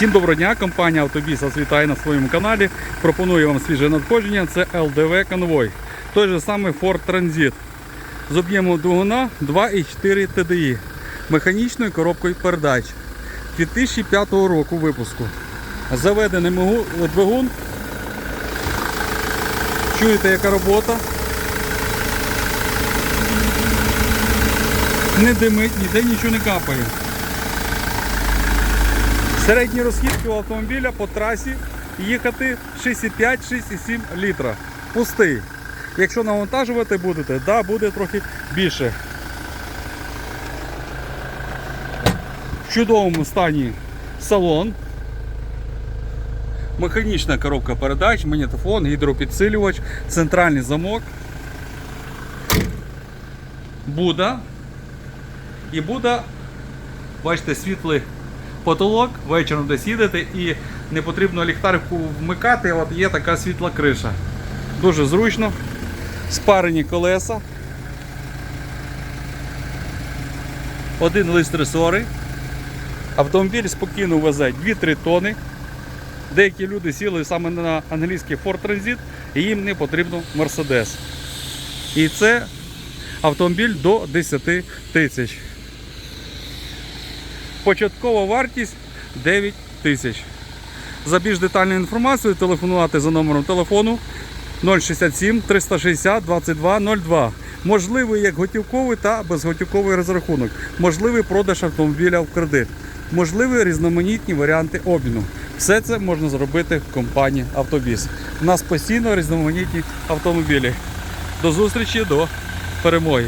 Всім доброго дня, компанія Автобіс вас вітає на своєму каналі. Пропоную вам свіже надходження. Це LDV конвой. Той же самий Ford Transit. З об'ємом двигуна 2,4 TDI. Механічною коробкою передач 2005 року випуску. Заведений двигун. Чуєте, яка робота? Не димить, ніде нічого не капає. Середній розхід автомобіля по трасі їхати 6,5-6,7 літра. Пустий. Якщо навантажувати будете, да, буде трохи більше. В чудовому стані салон. Механічна коробка передач, магнітофон, гідропідсилювач, центральний замок. Буда. І Буда, бачите, світлий потолок, вечором десь їдете і не потрібно ліхтарку вмикати, от є така світла криша. Дуже зручно. Спарені колеса. Один лист ресори. Автомобіль спокійно везе 2-3 тони. Деякі люди сіли саме на англійський Ford Transit і їм не потрібно Mercedes. І це автомобіль до 10 тисяч. Початкова вартість 9 тисяч. За більш детальною інформацією телефонувати за номером телефону 067 360 2202. Можливий як готівковий та безготівковий розрахунок. Можливий продаж автомобіля в кредит. Можливі різноманітні варіанти обміну. Все це можна зробити в компанії Автобіс. У нас постійно різноманітні автомобілі. До зустрічі, до перемоги!